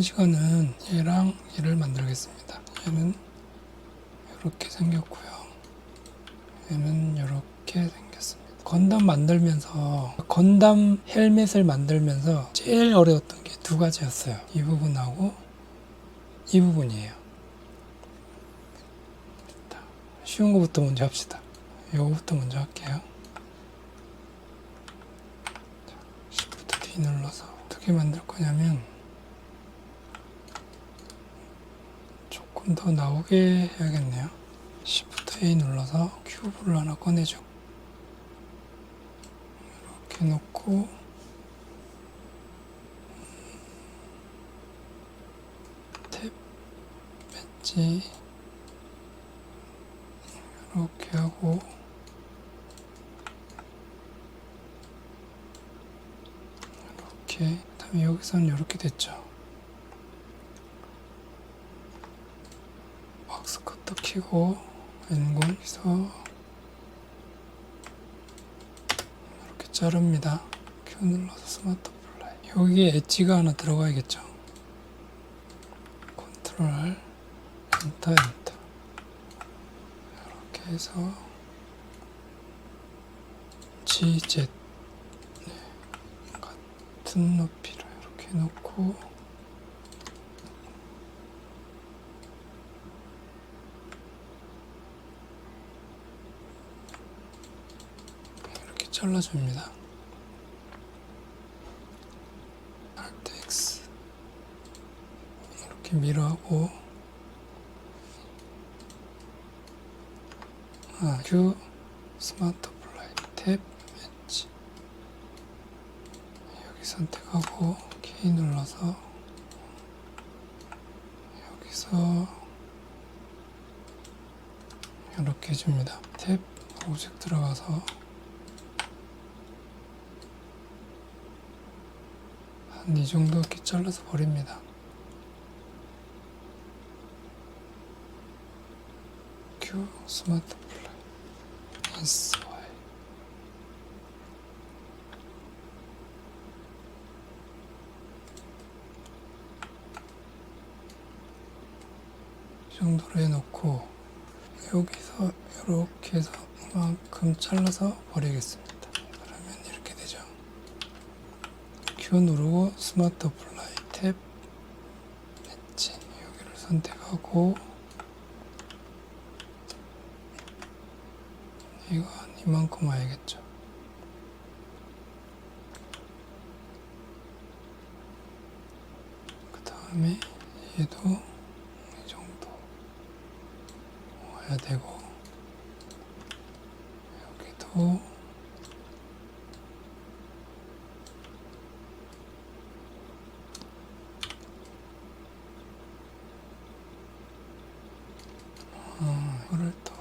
이번 시간은 얘랑 얘를 만들겠습니다. 얘는 이렇게 생겼고요. 얘는 이렇게 생겼습니다. 건담 만들면서 건담 헬멧을 만들면서 제일 어려웠던 게 두 가지였어요. 이 부분하고 이 부분이에요. 자, 쉬운 거부터 먼저 합시다. 요거부터 먼저 할게요. 자, Shift D 눌러서 어떻게 만들 거냐면 조금 더 나오게 해야겠네요. Shift A 눌러서 큐브를 하나 꺼내죠. 이렇게 놓고 탭 뺐지 이렇게 하고 이렇게 그다음에 여기서는 이렇게 됐죠. 커터 키고 N공에서 이렇게 자릅니다. Q 눌러서 스마트 플라이. 여기에 엣지가 하나 들어가야겠죠. 컨트롤 R, 엔터 엔터. 이렇게 해서 GZ 네, 같은 높이로 이렇게 놓고 이렇게 잘라줍니다. Alt X 이렇게 밀어하고 아, Q 스마트 플라이 탭 엣지 여기 선택하고 K 눌러서 여기서 이렇게 해줍니다. 탭 오직 들어가서 한 이 정도 이렇게 잘라서 버립니다. Q 스마트 플라이 S Y 이 정도로 해놓고 여기서 이렇게 해서 이만큼 잘라서 버리겠습니다. 그러면 이렇게 되죠. Q 누르고 스마트 플라이 탭 엣지 여기를 선택하고 이거 한 이만큼 와야겠죠. 그 다음에 얘도 이 정도 와야 되고 여기도 아, 이거를 또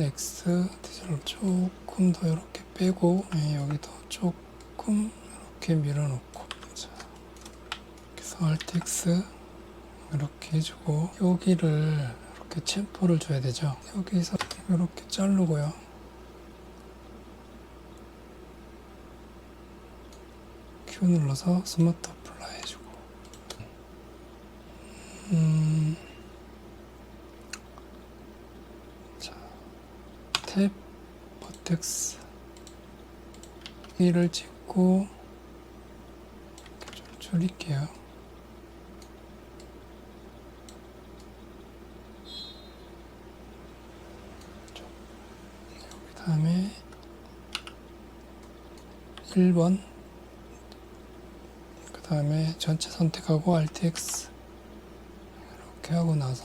X 디젤을 조금 더 이렇게 빼고 네, 여기도 조금 이렇게 밀어놓고. 자, 그래서 Alt X 이렇게 해주고 여기를 이렇게 챔퍼를 줘야 되죠? 여기서 이렇게 자르고요. Q 눌러서 스마트 어플라이 해주고. 음, 탭 버텍스 이를 찍고 이렇게 좀 줄일게요. 여기 다음에 1번 그 다음에 전체 선택하고 Alt X 이렇게 하고 나서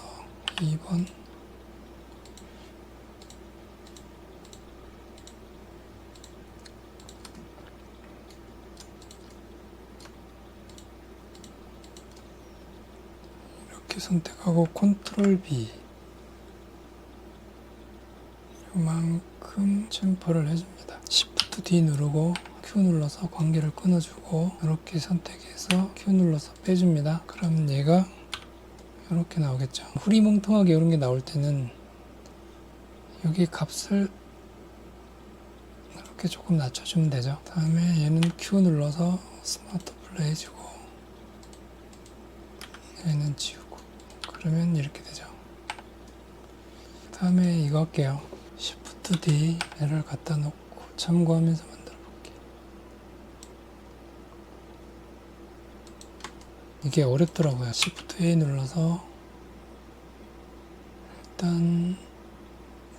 2번 이렇게 선택하고 컨트롤 B 이만큼 챔퍼를 해줍니다. Shift D 누르고 Q 눌러서 관계를 끊어주고 이렇게 선택해서 Q 눌러서 빼줍니다. 그러면 얘가 이렇게 나오겠죠. 흐리멍텅하게 이런 게 나올 때는 여기 값을 이렇게 조금 낮춰주면 되죠. 다음에 얘는 Q 눌러서 스마트 플레이 해주고 얘는 지우고 그러면 이렇게 되죠. 다음에 이거 할게요. Shift D 얘를 갖다 놓고 참고하면서 만들어 볼게요. 이게 어렵더라고요. Shift A 눌러서 일단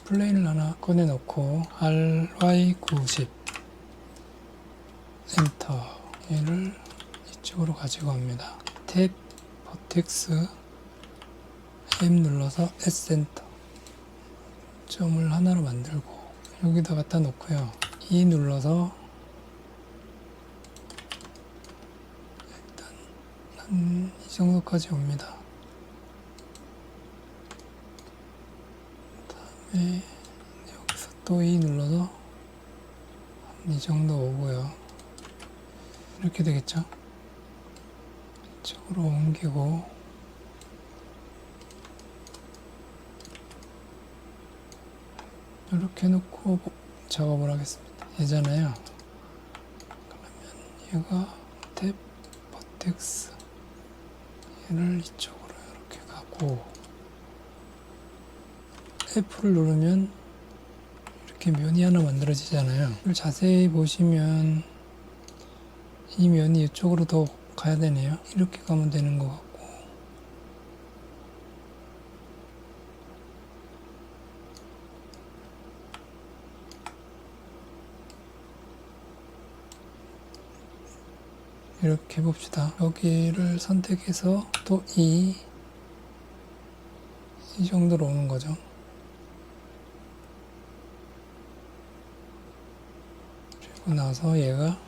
플레인을 하나 꺼내놓고 RY90 엔터 얘를 이쪽으로 가지고 갑니다. 탭 버텍스 M 눌러서 S 엔터 점을 하나로 만들고 여기다 갖다 놓고요. E 눌러서 일단 한 이 정도까지 옵니다. 다음에 여기서 또 E 눌러서 한 이 정도 오고요. 이렇게 되겠죠? 이쪽으로 옮기고 이렇게 놓고 작업을 하겠습니다. 얘잖아요. 그러면 얘가 탭 버텍스 얘를 이쪽으로 이렇게 가고 F를 누르면 이렇게 면이 하나 만들어지잖아요. 자세히 보시면 이 면이 이쪽으로 더 가야 되네요. 이렇게 가면 되는 것 같고 이렇게 해봅시다. 여기를 선택해서 또 이, 이 정도로 오는 거죠. 그리고 나서 얘가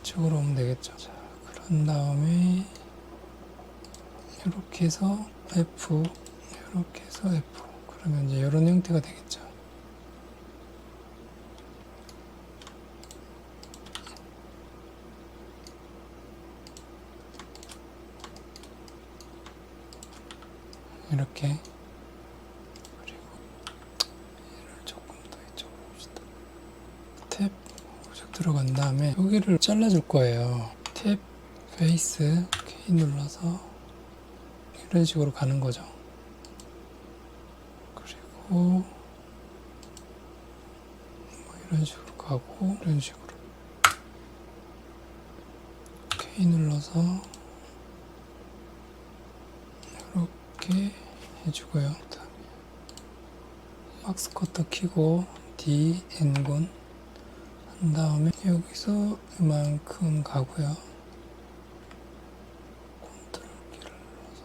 이쪽으로 오면 되겠죠. 자, 그런 다음에 이렇게 해서 F, 이렇게 해서 F. 그러면 이제 이런 형태가 되겠죠. 이렇게 그리고 얘를 조금 더 이쪽으로 봅시다. 탭 오직 들어간 다음에 여기를 잘라줄 거예요. 탭 페이스 K 눌러서 이런 식으로 가는 거죠. 그리고 뭐 이런 식으로 가고 이런 식으로 K 눌러서 이렇게 해주고요. 그다음에 박스 커터 키고 D N곤 한 다음에 여기서 이만큼 가고요. 컨트롤 키를 눌러서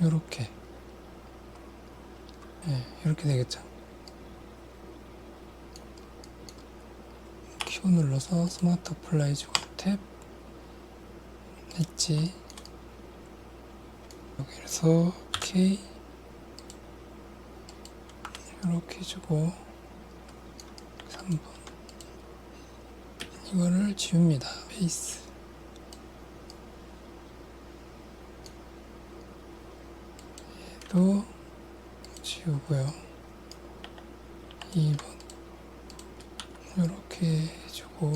이렇게 예, 이렇게 되겠죠. Q 눌러서 스마트 플라이 주고 탭 엣지 여기서 K 이렇게 해주고 3번. 이거를 지웁니다. 베이스. 얘도 지우고요. 2번. 이렇게 해주고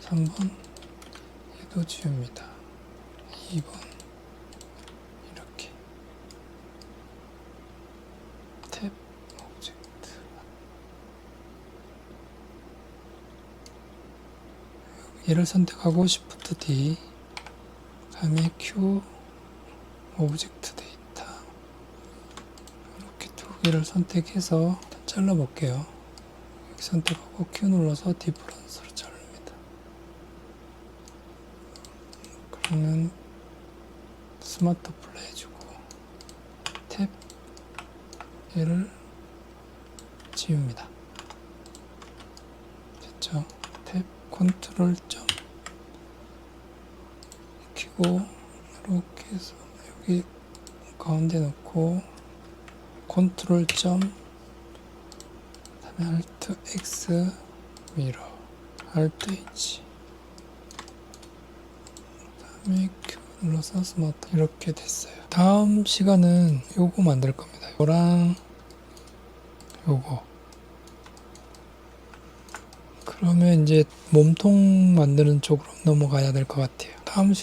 3번. 얘도 지웁니다. 2번 이렇게 탭 오브젝트 얘를 선택하고 Shift D 다음에 Q 오브젝트 데이터 이렇게 두 개를 선택해서 잘라 볼게요 선택하고 Q 눌러서 디퍼런스로 자릅니다 그러면 스마트 플레이 해주고 탭 얘를 지웁니다. 됐죠? 탭 컨트롤 점 키고 이렇게 해서 여기 가운데 놓고 컨트롤 점 그다음에 알트 X 미러 알트 H 그다음에 Q 눌러서 스마트 이렇게 됐어요. 다음 시간은 요거 만들 겁니다. 요랑 요거 그러면 이제 몸통 만드는 쪽으로 넘어가야 될 것 같아요. 다음 시